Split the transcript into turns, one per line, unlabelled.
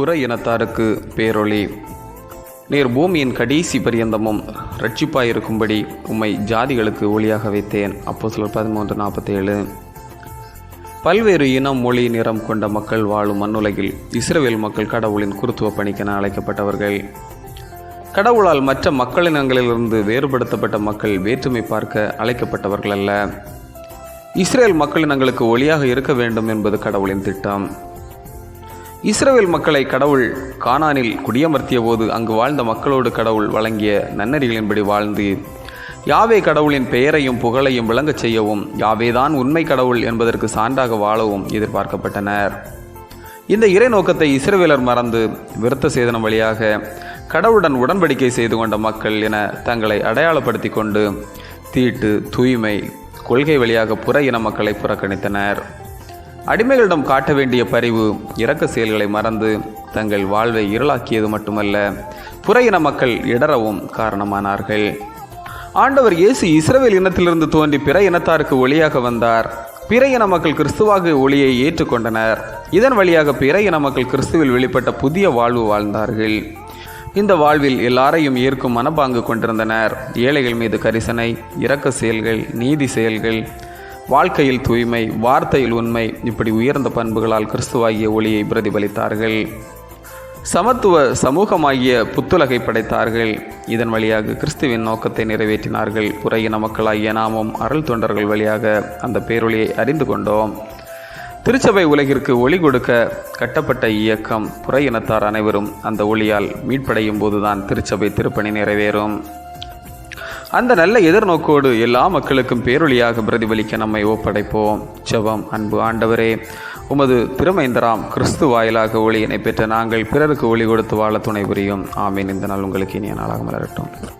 புற இனத்தாருக்கு பேரொளி. நீர் பூமியின் கடைசி பரியந்தமும் ரட்சிப்பாயிருக்கும்படி உம்மை ஜாதிகளுக்கு ஒளியாக வைத்தேன். அப்போ சிலர் பதிமூன்று நாற்பத்தேழு. பல்வேறு இனம் மொழி நிறம் கொண்ட மக்கள் வாழும் மண்ணுலகில் இஸ்ரேல் மக்கள் கடவுளின் குருத்துவ பணிக்கென அழைக்கப்பட்டவர்கள். கடவுளால் மற்ற மக்களினங்களிலிருந்து வேறுபடுத்தப்பட்ட மக்கள் வேற்றுமை பார்க்க அழைக்கப்பட்டவர்கள் அல்ல இஸ்ரேல் மக்களினங்களுக்கு ஒளியாக இருக்க வேண்டும் என்பது கடவுளின் திட்டம். இஸ்ரவேல் மக்களை கடவுள் கானானில் குடியமர்த்திய போது அங்கு வாழ்ந்த மக்களோடு கடவுள் வழங்கிய நன்னறிகளின்படி வாழ்ந்து யாவே கடவுளின் பெயரையும் புகழையும் விளங்கச் செய்யவும் யாவேதான் உண்மை கடவுள் என்பதற்கு சான்றாக வாழவும் எதிர்பார்க்கப்பட்டனர். இந்த இறை நோக்கத்தை இஸ்ரவேலர் மறந்து விருத்த சேதனம் வழியாக கடவுளுடன் உடன்படிக்கை செய்து கொண்ட மக்கள் என தங்களை அடையாளப்படுத்தி கொண்டு தீட்டு தூய்மை கொள்கை வழியாக புற இன மக்களை புறக்கணித்தனர். அடிமைகளிடம் காட்ட வேண்டிய பரிவு இறக்க செயல்களை மறந்து தங்கள் வாழ்வை இருளாக்கியது மட்டுமல்ல புற இன மக்கள் இடரவும் காரணமானார்கள். ஆண்டவர் இயேசு இஸ்ரவேல் இனத்திலிருந்து தோன்றி பிற இனத்தாருக்கு ஒளியாக வந்தார். பிற இன மக்கள் கிறிஸ்துவாக ஒளியை ஏற்றுக்கொண்டனர். இதன் வழியாக பிற இன மக்கள் கிறிஸ்துவில் வெளிப்பட்ட புதிய வாழ்வு வாழ்ந்தார்கள். இந்த வாழ்வில் எல்லாரையும் ஏற்கும் மனப்பாங்கு கொண்டிருந்தனர். ஏழைகள் மீது கரிசனை இரக்க செயல்கள் நீதி செயல்கள் வாழ்க்கையில் தூய்மை வார்த்தையில் உண்மை இப்படி உயர்ந்த பண்புகளால் கிறிஸ்துவாகிய ஒளியை பிரதிபலித்தார்கள். சமத்துவ சமூகமாகிய புத்துலகை படைத்தார்கள். இதன் வழியாக கிறிஸ்துவின் நோக்கத்தை நிறைவேற்றினார்கள். புறையின மக்களாகிய நாமும் அருள் தொண்டர்கள் வழியாக அந்த பேரொழியை அறிந்து கொண்டோம். திருச்சபை உலகிற்கு ஒளி கொடுக்க கட்டப்பட்ட இயக்கம் புறையினத்தார் இனத்தார் அனைவரும் அந்த ஒளியால் மீட்படையும் போதுதான் திருச்சபை திருப்பணி நிறைவேறும். அந்த நல்ல எதிர்நோக்கோடு எல்லா மக்களுக்கும் பேரொழியாக பிரதிபலிக்க நம்மை ஒப்படைப்போம். ஜெபம் அன்பு ஆண்டவரே உமது திருமைந்தராம் கிறிஸ்து வாயிலாக ஒளியினை பெற்ற நாங்கள் பிறருக்கு ஒளி கொடுத்து வாழ துணை புரியும். ஆமீன். இந்த நாள் உங்களுக்கு இனிய நாளாக மலரட்டும்.